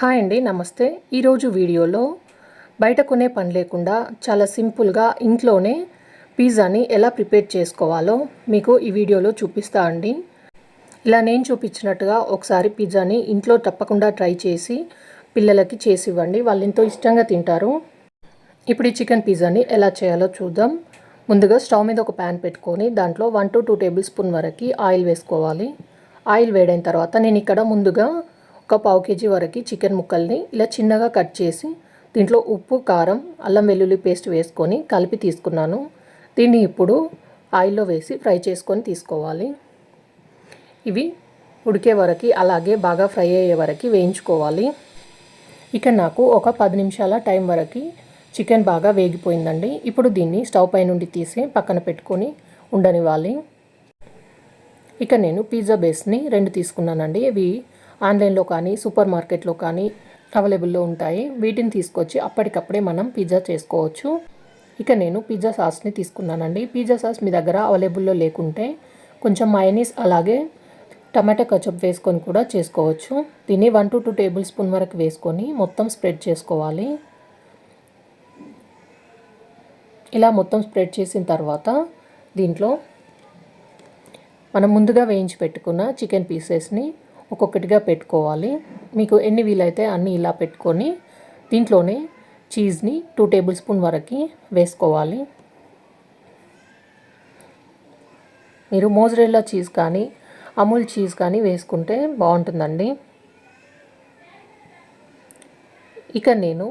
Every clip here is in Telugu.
హాయ్ అండి నమస్తే. ఈరోజు వీడియోలో బయట కొనే పని లేకుండా చాలా సింపుల్గా ఇంట్లోనే పిజ్జాని ఎలా ప్రిపేర్ చేసుకోవాలో మీకు ఈ వీడియోలో చూపిస్తా అండి. ఇలా నేను చూపించినట్టుగా ఒకసారి పిజ్జాని ఇంట్లో తప్పకుండా ట్రై చేసి పిల్లలకి చేసి ఇవ్వండి. వాళ్ళు ఎంతో ఇష్టంగా తింటారు. ఇప్పుడు ఈ చికెన్ పిజ్జాని ఎలా చేయాలో చూద్దాం. ముందుగా స్టవ్ మీద ఒక ప్యాన్ పెట్టుకొని దాంట్లో one to two tablespoon వరకు ఆయిల్ వేసుకోవాలి. ఆయిల్ వేడైన తర్వాత నేను ఇక్కడ ముందుగా ఒక పావు కేజీ వరకు చికెన్ ముక్కల్ని ఇలా చిన్నగా కట్ చేసి దీంట్లో ఉప్పు కారం అల్లం వెల్లుల్లి పేస్ట్ వేసుకొని కలిపి తీసుకున్నాను. దీన్ని ఇప్పుడు ఆయిల్లో వేసి ఫ్రై చేసుకొని తీసుకోవాలి. ఇవి ఉడికే వరకు అలాగే బాగా ఫ్రై అయ్యే వరకు వేయించుకోవాలి. ఇక నాకు ఒక పది నిమిషాల టైం వరకు చికెన్ బాగా వేగిపోయిందండి. ఇప్పుడు దీన్ని స్టవ్ పై నుండి తీసి పక్కన పెట్టుకొని ఉండనివ్వాలి. ఇక నేను పిజ్జా బేస్ని రెండు తీసుకున్నానండి. ఇవి ఆన్లైన్లో కానీ సూపర్ మార్కెట్లో కానీ అవైలబుల్లో ఉంటాయి. వీటిని తీసుకొచ్చి అప్పటికప్పుడే మనం పిజ్జా చేసుకోవచ్చు. ఇక నేను పిజ్జా సాస్ని తీసుకున్నానండి. పిజ్జా సాస్ మీ దగ్గర అవైలబుల్లో లేకుంటే కొంచెం మయనీస్ అలాగే టమాటా కచప్ వేసుకొని కూడా చేసుకోవచ్చు. దీన్ని one to two tablespoon వరకు వేసుకొని మొత్తం స్ప్రెడ్ చేసుకోవాలి. ఇలా మొత్తం స్ప్రెడ్ చేసిన తర్వాత దీంట్లో మనం ముందుగా వేయించి పెట్టుకున్న చికెన్ పీసెస్ని ఒక్కొక్కటిగా పెట్టుకోవాలి. మీకు ఎన్ని వీలైతే అన్నీ ఇలా పెట్టుకొని దీంట్లోనే చీజ్ని టూ టేబుల్ స్పూన్ వరకు వేసుకోవాలి. మీరు మోజరెల్లా చీజ్ కానీ అమూల్ చీజ్ కానీ వేసుకుంటే బాగుంటుందండి. ఇక నేను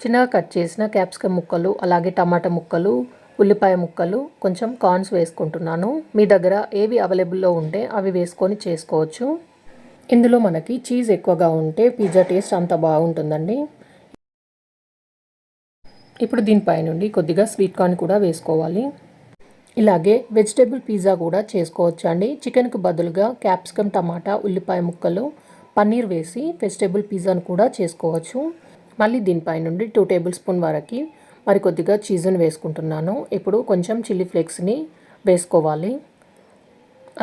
చిన్నగా కట్ చేసిన క్యాప్సికమ్ ముక్కలు అలాగే టమాటా ముక్కలు ఉల్లిపాయ ముక్కలు కొంచెం కార్న్స్ వేసుకుంటున్నాను. మీ దగ్గర ఏవి అవైలబుల్లో ఉంటే అవి వేసుకొని చేసుకోవచ్చు. ఇందులో మనకి చీజ్ ఎక్కువగా ఉంటే పిజ్జా టేస్ట్ అంత బాగుంటుందండి. ఇప్పుడు దీనిపై నుండి కొద్దిగా స్వీట్ కార్న్ కూడా వేసుకోవాలి. ఇలాగే వెజిటేబుల్ పిజ్జా కూడా చేసుకోవచ్చు అండి చికెన్కు బదులుగా క్యాప్సికమ్ టమాటా ఉల్లిపాయ ముక్కలు పన్నీర్ వేసి వెజిటేబుల్ పిజ్జాను కూడా చేసుకోవచ్చు. మళ్ళీ దీనిపై నుండి టూ టేబుల్ స్పూన్ వరకు మరి కొద్దిగా చీజ్ని వేసుకుంటున్నాను. ఇప్పుడు కొంచెం చిల్లీ ఫ్లేక్స్ని వేసుకోవాలి.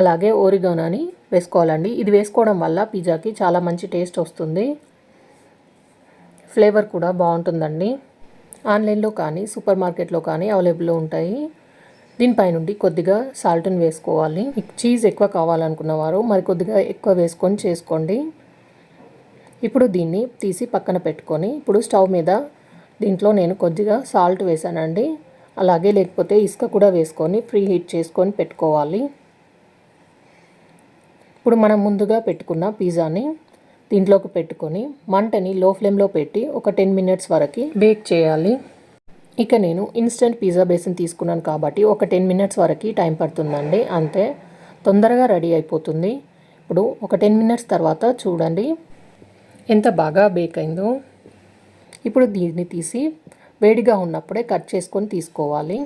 అలాగే ఓరిగానాని వేసుకోవాలండి. ఇది వేసుకోవడం వల్ల పిజ్జాకి చాలా మంచి టేస్ట్ వస్తుంది. ఫ్లేవర్ కూడా బాగుంటుందండి. ఆన్లైన్లో కానీ సూపర్ మార్కెట్లో కానీ అవైలబుల్లో ఉంటాయి. దీనిపై నుండి కొద్దిగా సాల్ట్ని వేసుకోవాలి. చీజ్ ఎక్కువ కావాలనుకున్న వారు మరి కొద్దిగా ఎక్కువ వేసుకొని చేసుకోండి. ఇప్పుడు దీన్ని తీసి పక్కన పెట్టుకొని ఇప్పుడు స్టవ్ మీద దీంట్లో నేను కొద్దిగా సాల్ట్ వేసానండి అలాగే లేకపోతే ఇసుక కూడా వేసుకొని ఫ్రీ హీట్ చేసుకొని పెట్టుకోవాలి. ఇప్పుడు మనం ముందుగా పెట్టుకున్న పిజ్జాని దీంట్లోకి పెట్టుకొని మంటని లో ఫ్లేమ్లో పెట్టి ఒక టెన్ మినిట్స్ వరకు బేక్ చేయాలి. ఇక నేను ఇన్స్టెంట్ పిజ్జా బేసిన్ తీసుకున్నాను కాబట్టి ఒక టెన్ మినిట్స్ వరకు టైం పడుతుందండి. అంతే తొందరగా రెడీ అయిపోతుంది. ఇప్పుడు ఒక టెన్ మినిట్స్ తర్వాత చూడండి ఎంత బాగా బేక్ అయిందో. ఇప్పుడు దీన్ని తీసి వేడిగా ఉన్నప్పుడే కట్ చేసుకొని తీసుకోవాలి.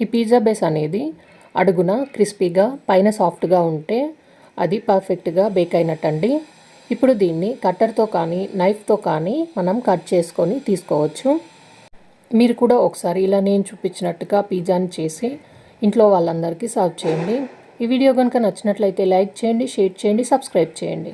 ఈ పిజ్జా బేస్ అనేది అడుగున క్రిస్పీగా పైన సాఫ్ట్గా ఉంటే అది పర్ఫెక్ట్గా బేక్ అయినట్టండి. ఇప్పుడు దీన్ని కట్టర్తో కానీ నైఫ్తో కానీ మనం కట్ చేసుకొని తీసుకోవచ్చు. మీరు కూడా ఒకసారి ఇలా నేను చూపించినట్టుగా పిజ్జాని చేసి ఇంట్లో వాళ్ళందరికీ సర్వ్ చేయండి. ఈ వీడియో కనుక నచ్చినట్లయితే లైక్ చేయండి షేర్ చేయండి సబ్స్క్రైబ్ చేయండి.